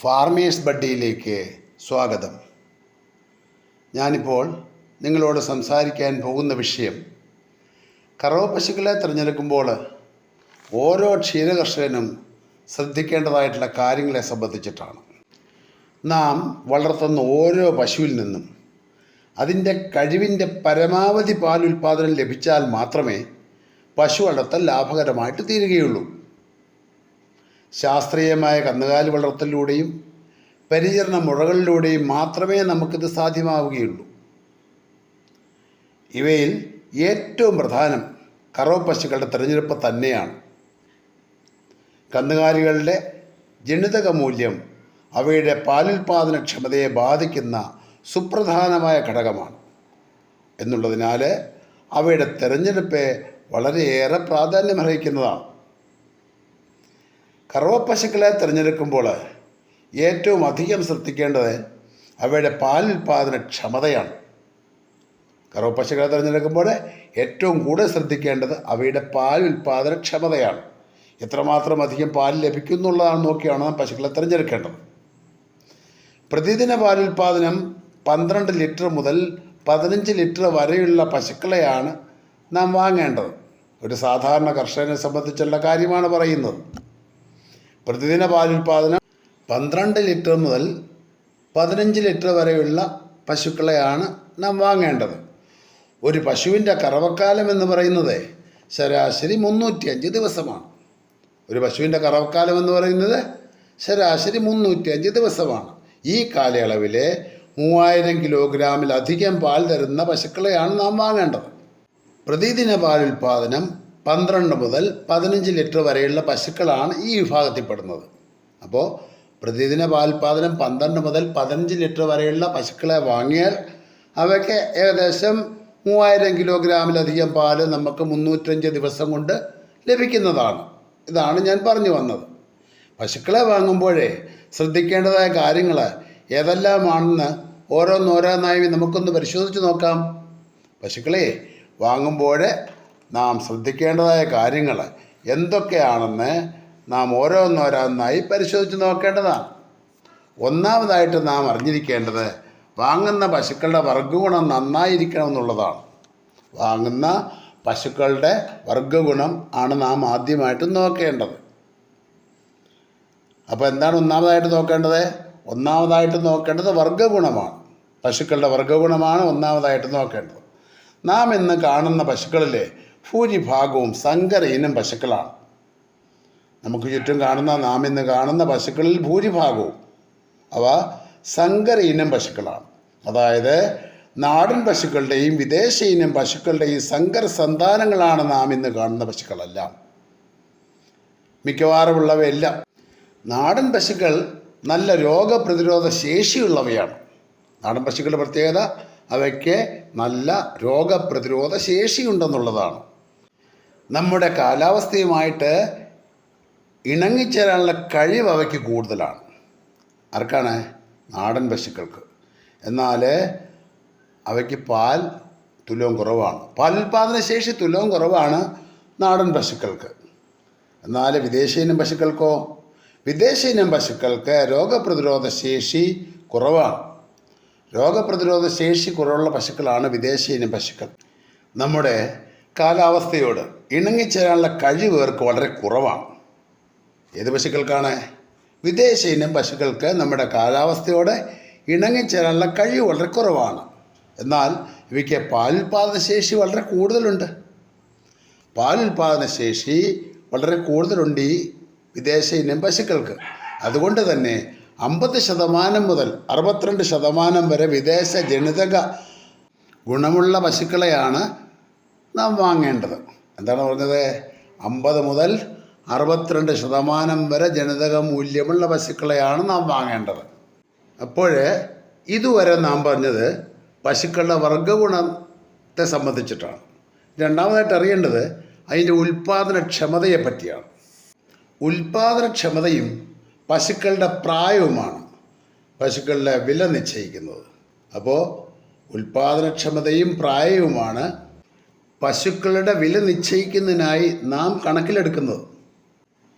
Farmers ബഡ്ഡിയിലേക്ക് സ്വാഗതം. ഞാനിപ്പോൾ നിങ്ങളോട് സംസാരിക്കാൻ പോകുന്ന വിഷയം കറവ പശുക്കളെ തിരഞ്ഞെടുക്കുമ്പോൾ ഓരോ ക്ഷീരകർഷകനും ശ്രദ്ധിക്കേണ്ടതായിട്ടുള്ള കാര്യങ്ങളെ സംബന്ധിച്ചിട്ടാണ്. നാം വളർത്തുന്ന ഓരോ പശുവിൽ നിന്നും അതിന്റെ കഴിവിന്റെ പരമാവധി പാൽ ഉൽപ്പാദനം ലഭിച്ചാൽ മാത്രമേ പശു വളർത്തൽ ലാഭകരമായിട്ട് തീരുകയുള്ളൂ. ശാസ്ത്രീയമായ കന്നുകാലി വളർത്തലിലൂടെയും പരിചരണ മുറകളിലൂടെയും മാത്രമേ നമുക്കിത് സാധ്യമാവുകയുള്ളൂ. ഇവയിൽ ഏറ്റവും പ്രധാനം കറവ പശുക്കളുടെ തിരഞ്ഞെടുപ്പ് തന്നെയാണ്. കന്നുകാലികളുടെ ജനിതക മൂല്യം അവയുടെ പാലുൽപാദനക്ഷമതയെ ബാധിക്കുന്ന സുപ്രധാനമായ ഘടകമാണ്. എന്നുള്ളതിനാൽ അവയുടെ തിരഞ്ഞെടുപ്പ് വളരെയേറെ പ്രാധാന്യമർഹിക്കുന്നതാണ്. കറവ തിരഞ്ഞെടുക്കുമ്പോൾ ഏറ്റവും അധികം ശ്രദ്ധിക്കേണ്ടത് അവയുടെ പാലുൽപാദന ക്ഷമതയാണ്. കറവ തിരഞ്ഞെടുക്കുമ്പോൾ ഏറ്റവും കൂടുതൽ ശ്രദ്ധിക്കേണ്ടത് അവയുടെ പാൽ ഉൽപാദന ക്ഷമതയാണ്. എത്രമാത്രം അധികം പാൽ ലഭിക്കുന്നുള്ളതാണ് നോക്കിയാണ് നാം പശുക്കളെ തിരഞ്ഞെടുക്കേണ്ടത്. പ്രതിദിന പാലുൽപാദനം പന്ത്രണ്ട് ലിറ്റർ മുതൽ പതിനഞ്ച് ലിറ്റർ വരെയുള്ള പശുക്കളെയാണ് നാം വാങ്ങേണ്ടത്. ഒരു സാധാരണ കർഷകനെ സംബന്ധിച്ചുള്ള കാര്യമാണ് പറയുന്നത്. പ്രതിദിന പാലുൽപാദനം പന്ത്രണ്ട് ലിറ്റർ മുതൽ പതിനഞ്ച് ലിറ്റർ വരെയുള്ള പശുക്കളെയാണ് നാം വാങ്ങേണ്ടത്. ഒരു പശുവിന്റെ കറവക്കാലം എന്ന് പറയുന്നത് ശരാശരി മുന്നൂറ്റിയഞ്ച് ദിവസമാണ്. ഒരു പശുവിന്റെ കറവക്കാലം എന്ന് പറയുന്നത് ശരാശരി മുന്നൂറ്റിയഞ്ച് ദിവസമാണ്. ഈ കാലയളവിൽ മൂവായിരം കിലോഗ്രാമിലധികം പാൽ തരുന്ന പശുക്കളെയാണ് നാം വാങ്ങേണ്ടത്. പ്രതിദിന പാലുൽപാദനം പന്ത്രണ്ട് മുതൽ പതിനഞ്ച് ലിറ്റർ വരെയുള്ള പശുക്കളാണ് ഈ വിഭാഗത്തിൽപ്പെടുന്നത്. അപ്പോൾ പ്രതിദിന പാൽപാദനം പന്ത്രണ്ട് മുതൽ പതിനഞ്ച് ലിറ്റർ വരെയുള്ള പശുക്കളെ വാങ്ങിയാൽ അവയ്ക്ക് ഏകദേശം മൂവായിരം കിലോഗ്രാമിലധികം പാൽ നമുക്ക് മുന്നൂറ്റഞ്ച് ദിവസം കൊണ്ട് ലഭിക്കുന്നതാണ്. ഇതാണ് ഞാൻ പറഞ്ഞു വന്നത്. പശുക്കളെ വാങ്ങുമ്പോഴേ ശ്രദ്ധിക്കേണ്ടതായ കാര്യങ്ങൾ ഏതെല്ലാമാണെന്ന് ഓരോന്നോരോന്നായി നമുക്കൊന്ന് പരിശോധിച്ച് നോക്കാം. പശുക്കളെ വാങ്ങുമ്പോൾ നാം ശ്രദ്ധിക്കേണ്ടതായ കാര്യങ്ങൾ എന്തൊക്കെയാണെന്ന് നാം ഓരോന്നോരോന്നായി പരിശോധിച്ച് നോക്കേണ്ടതാണ്. ഒന്നാമതായിട്ട് നാം അറിഞ്ഞിരിക്കേണ്ടത് വാങ്ങുന്ന പശുക്കളുടെ വർഗഗുണം നന്നായിരിക്കണം എന്നുള്ളതാണ് വാങ്ങുന്ന പശുക്കളുടെ വർഗഗുണം ആണ് നാം ആദ്യമായിട്ട് നോക്കേണ്ടത്. അപ്പോൾ എന്താണ് ഒന്നാമതായിട്ട് നോക്കേണ്ടത്? ഒന്നാമതായിട്ട് നോക്കേണ്ടത് വർഗഗുണമാണ്. പശുക്കളുടെ വർഗഗുണമാണ് ഒന്നാമതായിട്ട് നോക്കേണ്ടത്. നാം ഇന്ന് കാണുന്ന പശുക്കളിലെ ഭൂരിഭാഗവും സങ്കര ഇനം പശുക്കളാണ്. നമുക്ക് ചുറ്റും കാണുന്ന നാം ഇന്ന് കാണുന്ന പശുക്കളിൽ ഭൂരിഭാഗവും അവ സങ്കര ഇനം പശുക്കളാണ്. അതായത് നാടൻ പശുക്കളുടെയും വിദേശ ഇനം പശുക്കളുടെയും സങ്കര സന്താനങ്ങളാണ് നാം ഇന്ന് കാണുന്ന പശുക്കളെല്ലാം. മിക്കവാറുമുള്ളവയെല്ലാം നാടൻ പശുക്കൾ നല്ല രോഗപ്രതിരോധ ശേഷിയുള്ളവയാണ്. നാടൻ പശുക്കളുടെ പ്രത്യേകത അവയ്ക്ക് നല്ല രോഗപ്രതിരോധ ശേഷിയുണ്ടെന്നുള്ളതാണ്. നമ്മുടെ കാലാവസ്ഥയുമായിട്ട് ഇണങ്ങിച്ചേരാനുള്ള കഴിവ് അവയ്ക്ക് കൂടുതലാണ്. ആർക്കാണ്? നാടൻ പശുക്കൾക്ക്. എന്നാൽ അവയ്ക്ക് പാൽ തുലവും കുറവാണ്. പാൽ പാലുൽപാദന ശേഷി തുലവും കുറവാണ് നാടൻ പശുക്കൾക്ക്. എന്നാൽ വിദേശീനം പശുക്കൾക്കോ? വിദേശീനം പശുക്കൾക്ക് രോഗപ്രതിരോധ ശേഷി കുറവാണ്. രോഗപ്രതിരോധ ശേഷി കുറവുള്ള പശുക്കളാണ് വിദേശീനം പശുക്കൾ. നമ്മുടെ കാലാവസ്ഥയോട് ഇണങ്ങിച്ചേരാനുള്ള കഴിവ് ഇവർക്ക് വളരെ കുറവാണ്. ഏത് പശുക്കൾക്കാണ്? വിദേശ ഇനം പശുക്കൾക്ക് നമ്മുടെ കാലാവസ്ഥയോട് ഇണങ്ങിച്ചേരാനുള്ള കഴിവ് വളരെ കുറവാണ്. എന്നാൽ ഇവയ്ക്ക് പാലുൽപാദന ശേഷി വളരെ കൂടുതലുണ്ട്. പാലുൽപാദന ശേഷി വളരെ കൂടുതലുണ്ട് ഈ വിദേശ ഇനം പശുക്കൾക്ക്. അതുകൊണ്ട് തന്നെ അമ്പത് ശതമാനം മുതൽ അറുപത്തിരണ്ട് ശതമാനം വരെ വിദേശ ജനിതക ഗുണമുള്ള പശുക്കളെയാണ് നാം വാങ്ങേണ്ടത്. എന്താണ് പറഞ്ഞത്? അമ്പത് മുതൽ അറുപത്തിരണ്ട് ശതമാനം വരെ ജനിതക മൂല്യമുള്ള പശുക്കളെയാണ് നാം വാങ്ങേണ്ടത്. അപ്പോൾ ഇതുവരെ നാം പറഞ്ഞത് പശുക്കളുടെ വർഗഗുണത്തെ സംബന്ധിച്ചിട്ടാണ്. രണ്ടാമതായിട്ട് അറിയേണ്ടത് അതിന്റെ ഉൽപ്പാദനക്ഷമതയെ പറ്റിയാണ്. ഉൽപ്പാദനക്ഷമതയും പശുക്കളുടെ പ്രായവുമാണ് പശുക്കളുടെ വില നിശ്ചയിക്കുന്നത്. അപ്പോൾ ഉൽപ്പാദനക്ഷമതയും പ്രായവുമാണ് പശുക്കളുടെ വില നിശ്ചയിക്കുന്നതിനായി നാം കണക്കിലെടുക്കുന്നത്.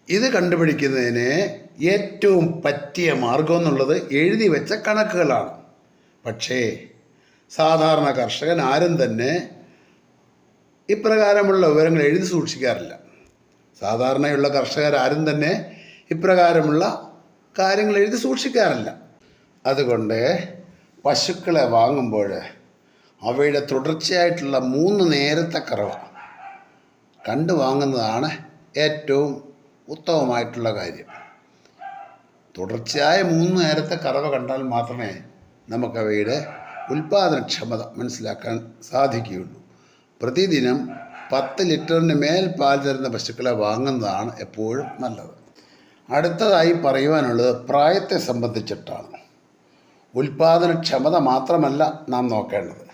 ഇത് കണ്ടുപിടിക്കുന്നതിന് ഏറ്റവും പറ്റിയ മാർഗം എന്നുള്ളത് എഴുതി വെച്ച കണക്കുകളാണ്. പക്ഷേ സാധാരണ കർഷകൻ ആരും തന്നെ ഇപ്രകാരമുള്ള വിവരങ്ങൾ എഴുതി സൂക്ഷിക്കാറില്ല. സാധാരണയുള്ള കർഷകരാരും തന്നെ ഇപ്രകാരമുള്ള കാര്യങ്ങൾ എഴുതി സൂക്ഷിക്കാറില്ല. അതുകൊണ്ട് പശുക്കളെ വാങ്ങുമ്പോൾ അവയുടെ തുടർച്ചയായിട്ടുള്ള മൂന്ന് നേരത്തെ കറവ. കണ്ടു വാങ്ങുന്നതാണ് ഏറ്റവും ഉത്തമമായിട്ടുള്ള കാര്യം. തുടർച്ചയായ മൂന്ന് നേരത്തെ കറവ കണ്ടാൽ മാത്രമേ നമുക്കവയുടെ ഉൽപാദനക്ഷമത മനസ്സിലാക്കാൻ സാധിക്കുകയുള്ളൂ. പ്രതിദിനം പത്ത് ലിറ്ററിന് മേൽ പാൽ തരുന്ന പശുക്കളെ വാങ്ങുന്നതാണ് എപ്പോഴും നല്ലത്. അടുത്തതായി പറയുവാനുള്ളത് പ്രായത്തെ സംബന്ധിച്ചിട്ടാണ്. ഉൽപാദനക്ഷമത മാത്രമല്ല നാം നോക്കേണ്ടത്.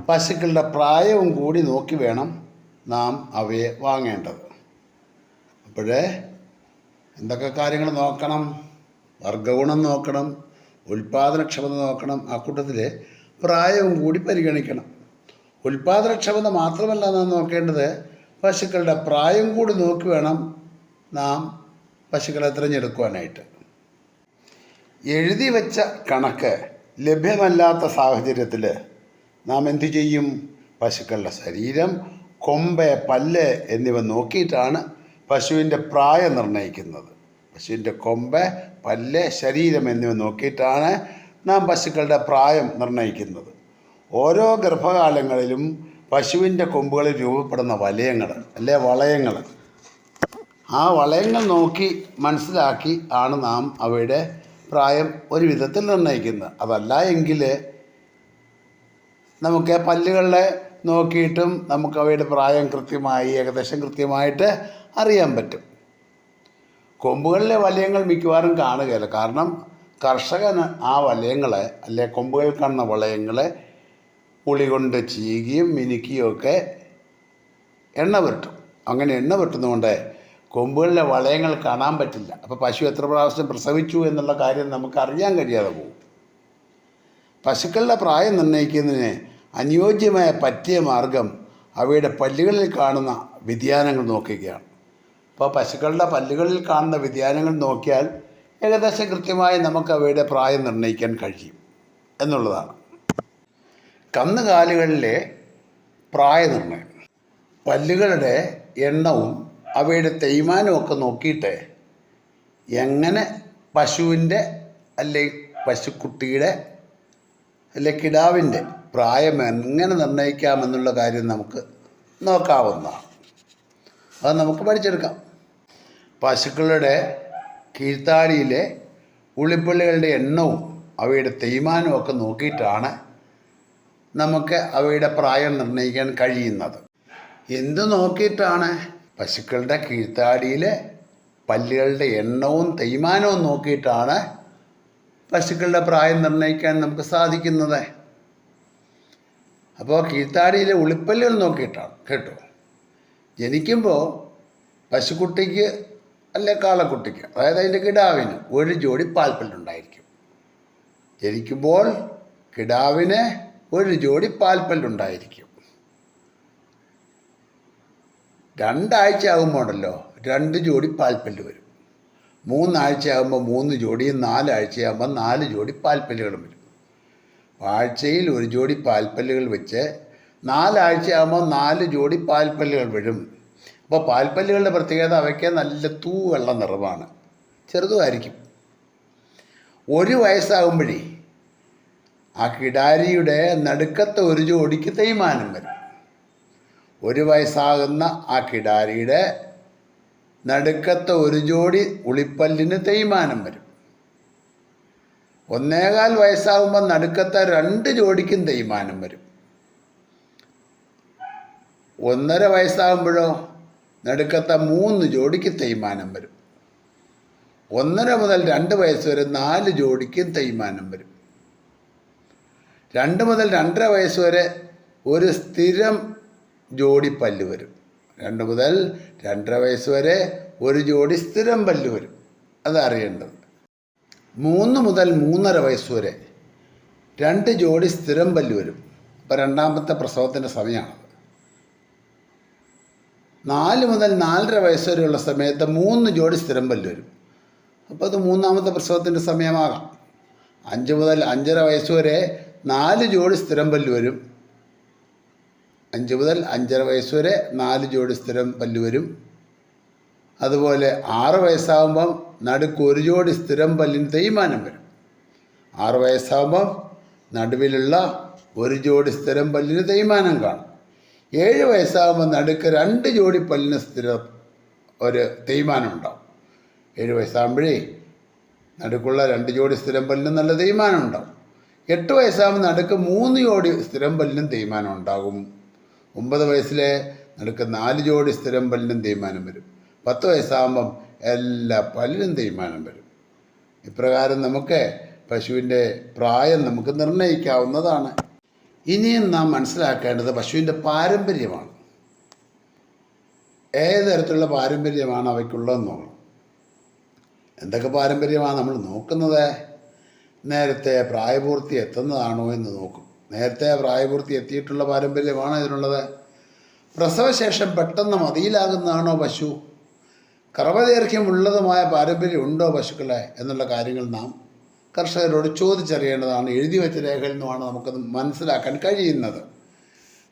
പശുക്കളുടെ പ്രായവും കൂടി നോക്കി വേണം നാം അവയെ വാങ്ങേണ്ടത്. അപ്പോഴേ എന്തൊക്കെ കാര്യങ്ങൾ നോക്കണം? വർഗഗുണം നോക്കണം ഉൽപാദനക്ഷമത നോക്കണം ആ കൂട്ടത്തിൽ പ്രായവും കൂടി പരിഗണിക്കണം. ഉൽപാദനക്ഷമത മാത്രമല്ല നാം നോക്കേണ്ടത് പശുക്കളുടെ പ്രായം കൂടി നോക്കി വേണം നാം പശുക്കളെ തിരഞ്ഞെടുക്കുവാനായിട്ട്. എഴുതി വെച്ച കണക്ക് ലഭ്യമല്ലാത്ത സാഹചര്യത്തിൽ നാം എന്തു ചെയ്യും? പശുക്കളുടെ ശരീരം കൊമ്പ് പല്ല് എന്നിവ നോക്കിയിട്ടാണ് പശുവിന്റെ പ്രായം നിർണയിക്കുന്നത്. പശുവിന്റെ കൊമ്പ് പല്ല് ശരീരം എന്നിവ നോക്കിയിട്ടാണ് നാം പശുക്കളുടെ പ്രായം നിർണയിക്കുന്നത്. ഓരോ ഗർഭകാലങ്ങളിലും പശുവിന്റെ കൊമ്പുകളിൽ രൂപപ്പെടുന്ന വലയങ്ങൾ അല്ലെ വളയങ്ങൾ? ആ വളയങ്ങൾ നോക്കി മനസ്സിലാക്കി ആണ് നാം അവയുടെ പ്രായം ഒരു വിധത്തിൽ നിർണയിക്കുന്നത്. അതല്ല എങ്കിൽ നമുക്ക് പല്ലുകളെ നോക്കിയിട്ടും നമുക്ക് അവയുടെ പ്രായം കൃത്യമായി ഏകദേശം കൃത്യമായിട്ട് അറിയാൻ പറ്റും. കൊമ്പുകളിലെ വലയങ്ങൾ മിക്കവാറും കാണുകയില്ല. കാരണം കർഷകന് ആ വലയങ്ങളെ അല്ലെ കൊമ്പുകൾ കാണുന്ന വളയങ്ങളെ ഉളി കൊണ്ട് ചീകിയും മിനുക്കിയും ഒക്കെ എണ്ണ പുരട്ടും. അങ്ങനെ എണ്ണ പുരട്ടുന്നതുകൊണ്ട് കൊമ്പുകളിലെ വളയങ്ങൾ കാണാൻ പറ്റില്ല. അപ്പോൾ പശു എത്ര പ്രാവശ്യം പ്രസവിച്ചു എന്നുള്ള കാര്യം നമുക്ക് അറിയാൻ കഴിയാതെ പോകും. പശുക്കളുടെ പ്രായം നിർണയിക്കുന്നതിന് അനുയോജ്യമായ പറ്റിയ മാർഗം അവയുടെ പല്ലുകളിൽ കാണുന്ന വ്യതിയാനങ്ങൾ നോക്കുകയാണ്. ഇപ്പോൾ പശുക്കളുടെ പല്ലുകളിൽ കാണുന്ന വ്യതിയാനങ്ങൾ നോക്കിയാൽ ഏകദേശം കൃത്യമായി നമുക്ക് അവയുടെ പ്രായം നിർണയിക്കാൻ കഴിയും എന്നുള്ളതാണ്. കന്നുകാലികളിലെ പ്രായനിർണയം. പല്ലുകളുടെ എണ്ണവും അവയുടെ തേയ്മാനവും ഒക്കെ നോക്കിയിട്ട് എങ്ങനെ പശുവിന്റെ അല്ലെങ്കിൽ പശുക്കുട്ടിയുടെ അല്ലെ കിടാവിന്റെ പ്രായം എങ്ങനെ നിർണയിക്കാമെന്നുള്ള കാര്യം നമുക്ക് നോക്കാവുന്നതാണ് അത് നമുക്ക് പഠിച്ചെടുക്കാം. പശുക്കളുടെ കീഴ്ത്താടിയിലെ ഉളിപ്പള്ളികളുടെ എണ്ണവും അവയുടെ തേയ്മാനവും ഒക്കെ നോക്കിയിട്ടാണ് നമുക്ക് അവയുടെ പ്രായം നിർണയിക്കാൻ കഴിയുന്നത്. എന്ത് നോക്കിയിട്ടാണ്? പശുക്കളുടെ കീഴ്ത്താടിയിലെ പല്ലുകളുടെ എണ്ണവും തേയ്മാനവും നോക്കിയിട്ടാണ് പശുക്കളുടെ പ്രായം നിർണയിക്കാൻ നമുക്ക് സാധിക്കുന്നത്. അപ്പോൾ കീഴ്ത്താടിയിലെ ഉളിപ്പല്ലുകൾ നോക്കിയിട്ടാണ് കേട്ടോ? ജനിക്കുമ്പോൾ പശുക്കുട്ടിക്ക് അല്ലെ കാളക്കുട്ടിക്ക് അതായത് അതിന്റെ കിടാവിന് ഒരു ജോഡി പാൽപ്പല്ലുണ്ടായിരിക്കും. ജനിക്കുമ്പോൾ കിടാവിന് ഒരു ജോഡി പാൽപ്പല്ലുണ്ടായിരിക്കും. രണ്ടാഴ്ച ആകുമ്പോണ്ടല്ലോ രണ്ട് ജോഡി പാൽപ്പല്ല് വരും. മൂന്നാഴ്ച ആകുമ്പോൾ മൂന്ന് ജോഡിയും നാലാഴ്ചയാകുമ്പോൾ നാല് ജോഡി പാൽപ്പല്ലുകളും വരും. ആഴ്ചയിൽ ഒരു ജോഡി പാൽപ്പല്ലുകൾ വെച്ച് നാലാഴ്ചയാകുമ്പോൾ നാല് ജോഡി പാൽപ്പല്ലുകൾ വിഴും. അപ്പോൾ പാൽപ്പല്ലുകളുടെ പ്രത്യേകത അവയ്ക്ക് നല്ല തൂ വെള്ള നിറമാണ് ചെറുതുമായിരിക്കും. ഒരു വയസ്സാകുമ്പോഴേ ആ കിടാരിയുടെ നടുക്കത്തെ ഒരു ജോഡിക്ക് തേയ്മാനം വരും. ഒരു വയസ്സാകുന്ന ആ കിടാരിയുടെ നടുക്കത്തെ ഒരു ജോഡി ഉളിപ്പല്ലിന് തേയ്മാനം വരും. ഒന്നേകാൽ വയസ്സാകുമ്പോൾ നടുക്കത്തെ രണ്ട് ജോഡിക്കും തേയ്മാനം വരും. ഒന്നര വയസ്സാകുമ്പോഴോ നടുക്കത്തെ മൂന്ന് ജോഡിക്ക് തേയ്മാനം വരും. ഒന്നര മുതൽ രണ്ട് വയസ്സ് വരെ നാല് ജോഡിക്കും തേയ്മാനം വരും. രണ്ട് മുതൽ രണ്ടര വയസ്സ് വരെ ഒരു സ്ഥിരം ജോഡി പല്ല് വരും. രണ്ട് മുതൽ രണ്ടര വയസ്സ് വരെ ഒരു ജോഡി സ്ഥിരം പല്ല് വരും. അതറിയേണ്ടത്. മൂന്ന് മുതൽ മൂന്നര വയസ്സ് വരെ രണ്ട് ജോഡി സ്ഥിരം പല്ല് വരും. അപ്പോൾ രണ്ടാമത്തെ പ്രസവത്തിന്റെ സമയമാണ്. നാല് മുതൽ നാലര വയസ്സ് വരെയുള്ള സമയത്ത് മൂന്ന് ജോഡി സ്ഥിരം പല്ല് വരും. അപ്പോൾ അത് മൂന്നാമത്തെ പ്രസവത്തിന്റെ സമയമാകാം. അഞ്ച് മുതൽ അഞ്ചര വയസ്സ് വരെ നാല് ജോഡി സ്ഥിരം പല്ല് വരും. അഞ്ച് മുതൽ അഞ്ചര വയസ്സ് വരെ നാല് ജോഡി സ്ഥിരം പല്ല് വരും. അതുപോലെ ആറ് വയസ്സാകുമ്പം നടുക്ക് ഒരു ജോടി സ്ഥിരം പല്ലിന് തേയ്മാനം വരും. ആറ് വയസ്സാകുമ്പം നടുവിലുള്ള ഒരു ജോടി സ്ഥിരം പല്ലിന് തേയ്മാനം കാണും. ഏഴ് വയസ്സാകുമ്പോൾ നടുക്ക് രണ്ട് ജോടി പല്ലിന് സ്ഥിരം ഒരു തേയ്മാനം ഉണ്ടാവും. ഏഴ് വയസ്സാകുമ്പോഴേ നടുക്കുള്ള രണ്ട് ജോടി സ്ഥിരം പല്ലിനും നല്ല തേയ്മാനം ഉണ്ടാവും. എട്ട് വയസ്സാകുമ്പോൾ നടുക്ക് മൂന്ന് ജോടി സ്ഥിരം പല്ലിനും തേയ്മാനം ഉണ്ടാകും. ഒമ്പത് വയസ്സിലെ നടുക്ക് നാല് ജോടി സ്ഥിരം പല്ലിനും തേയ്മാനം വരും. പത്ത് വയസ്സാകുമ്പം എല്ലാ പല്ലിനും തേയ്മാനം വരും. ഇപ്രകാരം നമുക്ക് പശുവിന്റെ പ്രായം നമുക്ക് നിർണയിക്കാവുന്നതാണ്. ഇനിയും നാം മനസ്സിലാക്കേണ്ടത് പശുവിന്റെ പാരമ്പര്യമാണ്. ഏത് തരത്തിലുള്ള പാരമ്പര്യമാണ് അവയ്ക്കുള്ളതെന്ന് നോക്കണം എന്തൊക്കെ പാരമ്പര്യമാണ് നമ്മൾ നോക്കുന്നത്? നേരത്തെ പ്രായപൂർത്തി എത്തുന്നതാണോ എന്ന് നോക്കും. നേരത്തെ പ്രായപൂർത്തി എത്തിയിട്ടുള്ള പാരമ്പര്യമാണോ ഇതിനുള്ളത് പ്രസവശേഷം പെട്ടെന്ന് മതിയിലാകുന്നതാണോ പശു? കർമ്മദൈർഘ്യമുള്ളതുമായ പാരമ്പര്യം ഉണ്ടോ പശുക്കളെ എന്നുള്ള കാര്യങ്ങൾ നാം കർഷകരോട് ചോദിച്ചറിയേണ്ടതാണ്. എഴുതി വെച്ച രേഖയിൽ നിന്നുമാണ് നമുക്കത് മനസ്സിലാക്കാൻ കഴിയുന്നത്.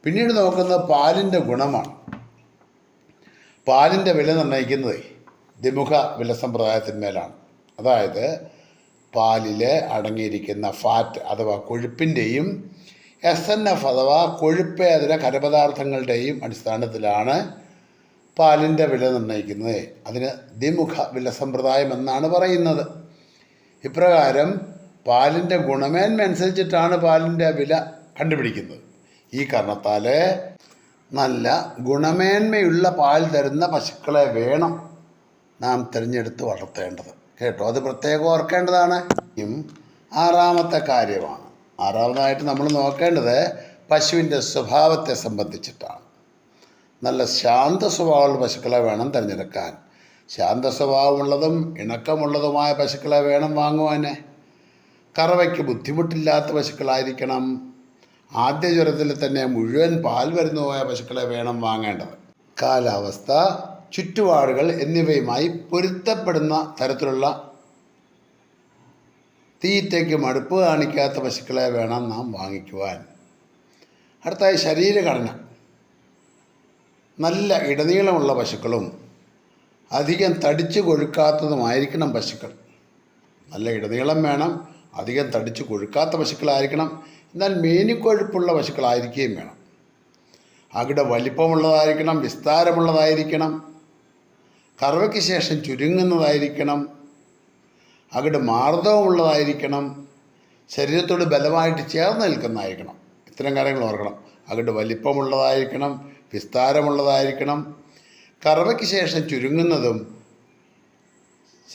പിന്നീട് നോക്കുന്നത് പാലിന്റെ ഗുണമാണ്. പാലിന്റെ വില നിർണയിക്കുന്നത് ദ്വിമുഖ വില സമ്പ്രദായത്തിന്മേലാണ് അതായത് പാലിൽ അടങ്ങിയിരിക്കുന്ന ഫാറ്റ് അഥവാ കൊഴുപ്പിന്റെയും എസ് എൻ എഫ് അഥവാ കൊഴുപ്പേതര ഖരപദാർത്ഥങ്ങളുടെയും അടിസ്ഥാനത്തിലാണ് പാലിന്റെ വില നിർണയിക്കുന്നത്. അതിന് ദ്വിമുഖ വില സമ്പ്രദായം എന്നാണ് പറയുന്നത്. ഇപ്രകാരം പാലിന്റെ ഗുണമേന്മ അനുസരിച്ചിട്ടാണ് പാലിന്റെ വില കണ്ടുപിടിക്കുന്നത്. ഈ കാരണത്താൽ നല്ല ഗുണമേന്മയുള്ള പാൽ തരുന്ന പശുക്കളെ വേണം നാം തിരഞ്ഞെടുത്ത് വളർത്തേണ്ടത്. കേട്ടോ? അത് പ്രത്യേകം ഓർക്കേണ്ടതാണ്. ആറാമത്തെ കാര്യമാണ്. ആറാമതായിട്ട് നമ്മൾ നോക്കേണ്ടത് പശുവിന്റെ സ്വഭാവത്തെ സംബന്ധിച്ചിട്ടാണ്. നല്ല ശാന്ത സ്വഭാവമുള്ള പശുക്കളെ വേണം തിരഞ്ഞെടുക്കാൻ. ശാന്ത സ്വഭാവമുള്ളതും ഇണക്കമുള്ളതുമായ പശുക്കളെ വേണം വാങ്ങുവാന്. കറവയ്ക്ക് ബുദ്ധിമുട്ടില്ലാത്ത പശുക്കളായിരിക്കണം. ആദ്യ ജ്വരത്തിൽ തന്നെ മുഴുവൻ പാൽ വരുന്നതുമായ പശുക്കളെ വേണം വാങ്ങേണ്ടത്. കാലാവസ്ഥ ചുറ്റുപാടുകൾ എന്നിവയുമായി പൊരുത്തപ്പെടുന്ന തരത്തിലുള്ള തീറ്റയ്ക്ക് മടുപ്പ് കാണിക്കാത്ത പശുക്കളെ വേണം നാം വാങ്ങിക്കുവാൻ. അടുത്തായി ശരീരഘടന. നല്ല ഇടനീളമുള്ള പശുക്കളും അധികം തടിച്ചു കൊഴുക്കാത്തതുമായിരിക്കണം പശുക്കൾ. നല്ല ഇടനീളം വേണം അധികം തടിച്ചു കൊഴുക്കാത്ത പശുക്കളായിരിക്കണം. എന്നാൽ മേനിക്കൊഴുപ്പുള്ള പശുക്കളായിരിക്കുകയും വേണം. അവിടെ വലിപ്പമുള്ളതായിരിക്കണം വിസ്താരമുള്ളതായിരിക്കണം. കറവയ്ക്ക് ശേഷം ചുരുങ്ങുന്നതായിരിക്കണം. അവിടെ മാർദ്ദവമുള്ളതായിരിക്കണം. ശരീരത്തോട് ബലമായിട്ട് ചേർന്ന് നിൽക്കുന്നതായിരിക്കണം. ഇത്തരം കാര്യങ്ങൾ ഓർക്കണം. അവിടെ വലിപ്പമുള്ളതായിരിക്കണം. വിസ്താരമുള്ളതായിരിക്കണം. കറവയ്ക്ക് ശേഷം ചുരുങ്ങുന്നതും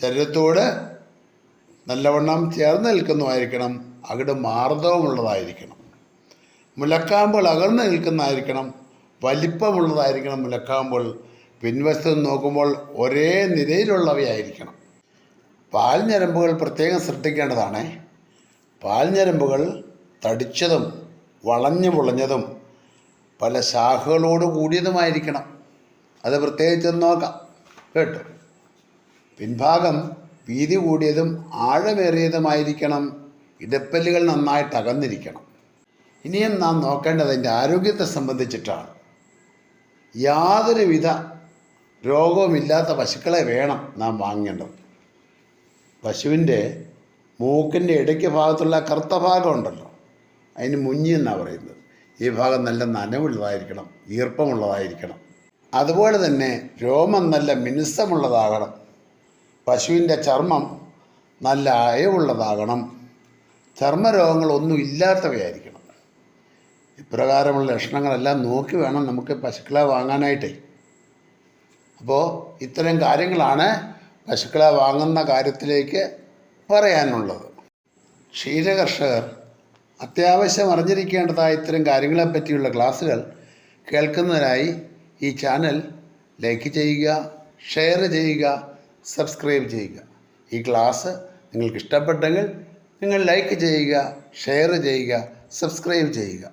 ശരീരത്തോട് നല്ലവണ്ണം ചേർന്ന് നിൽക്കുന്നതായിരിക്കണം അകിട് മാർദ്ദവമുള്ളതായിരിക്കണം. മുലക്കാമ്പുകൾ അകർന്ന് നിൽക്കുന്നതായിരിക്കണം. വലിപ്പമുള്ളതായിരിക്കണം മുലക്കാമ്പുകൾ. പിൻവശത്ത് നോക്കുമ്പോൾ ഒരേ നിരയിലുള്ളവയായിരിക്കണം പാൽ ഞരമ്പുകൾ പ്രത്യേകം ശ്രദ്ധിക്കേണ്ടതാണ്. പാൽ ഞരമ്പുകൾ തടിച്ചതും വളഞ്ഞു പൊളഞ്ഞതും പല ശാഖകളോട് കൂടിയതുമായിരിക്കണം. അത് പ്രത്യേകിച്ച് നോക്കാം. കേട്ടോ? പിൻഭാഗം വീതി കൂടിയതും ആഴമേറിയതുമായിരിക്കണം. ഇടപ്പല്ലുകൾ നന്നായിട്ട് അകന്നിരിക്കണം. ഇനിയും നാം നോക്കേണ്ടത് അതിന്റെ ആരോഗ്യത്തെ സംബന്ധിച്ചിട്ടാണ്. യാതൊരുവിധ രോഗവുമില്ലാത്ത പശുക്കളെ വേണം നാം വാങ്ങേണ്ടത്. പശുവിന്റെ മൂക്കിന്റെ ഇടയ്ക്ക് ഭാഗത്തുള്ള കറുത്ത ഭാഗം ഉണ്ടല്ലോ. അതിന് മുഞ്ഞി എന്നാണ് പറയുന്നത്? ഈ ഭാഗം നല്ല നനവുള്ളതായിരിക്കണം ഈർപ്പമുള്ളതായിരിക്കണം. അതുപോലെ തന്നെ രോമം നല്ല മിനുസമുള്ളതാകണം. പശുവിന്റെ ചർമ്മം നല്ല അയവുള്ളതാകണം. ചർമ്മരോഗങ്ങളൊന്നും ഇല്ലാത്തവയായിരിക്കണം. ഇപ്രകാരമുള്ള ലക്ഷണങ്ങളെല്ലാം നോക്കി വേണം നമുക്ക് പശുക്കളെ വാങ്ങാനായിട്ടേ. അപ്പോൾ ഇത്തരം കാര്യങ്ങളാണ് പശുക്കളെ വാങ്ങുന്ന കാര്യത്തിലേക്ക് പറയാനുള്ളത്. ക്ഷീരകർഷകർ അത്യാവശ്യം അറിഞ്ഞിരിക്കേണ്ടതായ ഇത്തരം കാര്യങ്ങളെപ്പറ്റിയുള്ള ക്ലാസ്സുകൾ കേൾക്കുന്നതിനായി ഈ ചാനൽ ലൈക്ക് ചെയ്യുക ഷെയർ ചെയ്യുക സബ്സ്ക്രൈബ് ചെയ്യുക. ഈ ക്ലാസ് നിങ്ങൾക്ക് ഇഷ്ടപ്പെട്ടെങ്കിൽ നിങ്ങൾ ലൈക്ക് ചെയ്യുക ഷെയർ ചെയ്യുക സബ്സ്ക്രൈബ് ചെയ്യുക.